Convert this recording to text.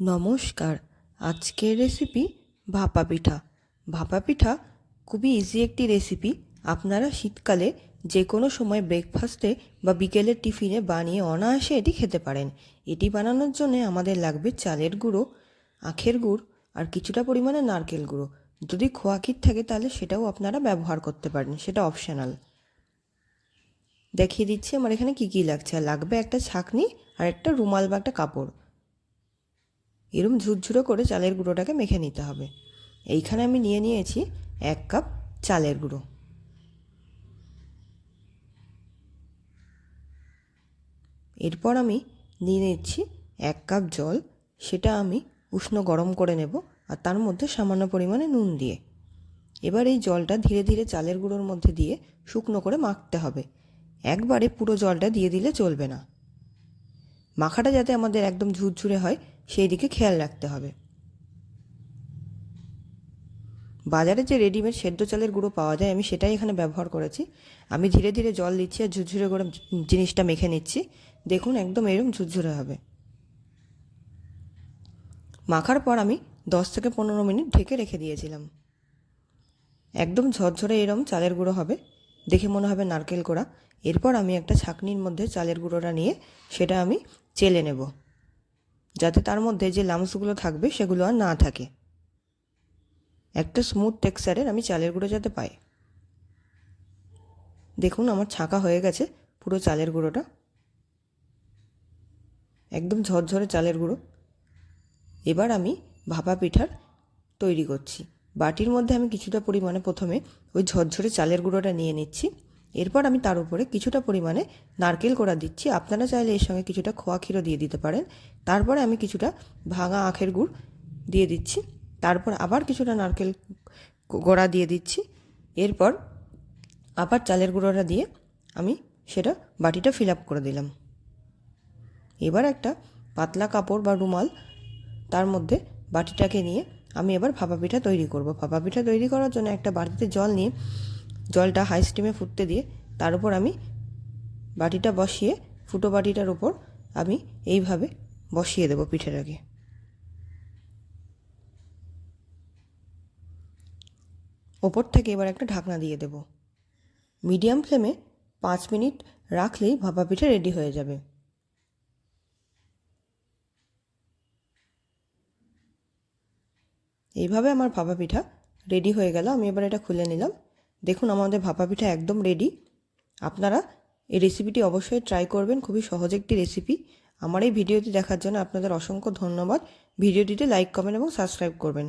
নমস্কার, আজকের রেসিপি ভাপা পিঠা। ভাপা পিঠা খুবই ইজি একটি রেসিপি আপনারা শীতকালে যে কোনো সময় ব্রেকফাস্টে বা বিকেলের টিফিনে বানিয়ে অনায়াসে এটি খেতে পারেন। এটি বানানোর জন্য আমাদের লাগবে চালের গুঁড়ো, আখের গুড় আর কিছুটা পরিমাণে নারকেল গুঁড়ো। যদি খোয়া ক্ষীর থাকে তাহলে সেটাও আপনারা ব্যবহার করতে পারেন, সেটা অপশনাল দেখিয়ে দিচ্ছি আমার এখানে কী কী লাগছে। লাগবে একটা ছাকনি আর একটা রুমাল বা একটা কাপড়। এরম ঝুরঝুরো করে চালের গুঁড়োটাকে মেখে নিতে হবে। এইখানে আমি নিয়ে নিয়েছি এক কাপ চালের গুঁড়ো। এরপর আমি নিয়ে নিচ্ছি এক কাপ জল, সেটা আমি উষ্ণ গরম করে নেব আর তার মধ্যে সামান্য পরিমাণে নুন দিয়ে। এবার এই জলটা ধীরে ধীরে চালের গুঁড়োর মধ্যে দিয়ে শুকনো করে মাখতে হবে। একবারে পুরো জলটা দিয়ে দিলে চলবে না। মাখাটা যাতে আমাদের একদম ঝুরঝুরে হয় সেই দিকে খেয়াল রাখতে হবে। বাজারে যে রেডিমেড সেদ্ধ চালের গুঁড়ো পাওয়া যায়, আমি সেটাই এখানে ব্যবহার করেছি। আমি ধীরে ধীরে জল দিচ্ছি আর ঝুরঝুরে করে জিনিসটা মেখে নিচ্ছি। দেখুন একদম এরকম ঝুরঝুরে হবে। মাখার পর আমি দশ থেকে পনেরো মিনিট ঢেকে রেখে দিয়েছিলাম। একদম ঝরঝরে এরম চালের গুঁড়ো হবে, দেখে মনে হবে নারকেল কোড়া। এরপর আমি একটা ছাকনির মধ্যে চালের গুঁড়োটা নিয়ে সেটা আমি চেলে নেব। যাতে তার মধ্যে যে লামসগুলো থাকবে সেগুলো আর না থাকে। একটা স্মুথ টেক্সচারের আমি চালের গুঁড়ো যাতে পাই। দেখুন আমার ছাঁকা হয়ে গেছে পুরো চালের গুঁড়োটা। একদম ঝরঝরে চালের গুঁড়ো। এবার আমি ভাপা পিঠার তৈরি করছি। বাটির মধ্যে আমি কিছুটা পরিমাণে প্রথমে ওই ঝরঝরে চালের গুঁড়োটা নিয়ে নিচ্ছি। এরপর আমি তার উপরে কিছুটা পরিমাণে নারকেল কোড়া দিচ্ছি। আপনারা চাইলে এর সঙ্গে কিছুটা খোয়া ক্ষীরও দিয়ে দিতে পারেন। তারপরে আমি কিছুটা ভাঙা আখের গুড় দিয়ে দিচ্ছি। তারপর আবার কিছুটা নারকেল গোড়া দিয়ে দিচ্ছি। এরপর আবার চালের গুঁড়োটা দিয়ে আমি সেটা বাটিটা ফিল আপ করে দিলাম। এবার একটা পাতলা কাপড় বা রুমাল তার মধ্যে বাটিটাকে নিয়ে আমি এবার ভাপা পিঠা তৈরি করব। ভাপা পিঠা তৈরি করার জন্য একটা বাটিতে জল নিয়ে জলটা হাই স্টিমে ফুটতে দিয়ে তার উপর আমি বাটিটা বসিয়ে, ফুটো বাটিটার উপর আমি এইভাবে বসিয়ে দেবো পিঠেটাকে ওপর থেকে এবার একটা ঢাকনা দিয়ে দেব। মিডিয়াম ফ্লেমে পাঁচ মিনিট রাখলেই ভাপা পিঠে রেডি হয়ে যাবে। এইভাবে আমার ভাপা পিঠা রেডি হয়ে গেল। আমি এবার এটা খুলে নিলাম। দেখুন, আমাদের ভাপা পিঠা একদম রেডি আপনারা এই রেসিপিটি অবশ্যই ট্রাই করবেন, খুবই সহজ একটি রেসিপি আমার এই ভিডিওটি দেখার জন্য আপনাদের অসংখ্য ধন্যবাদ। ভিডিওটিতে লাইক কমেন্ট এবং সাবস্ক্রাইব করবেন।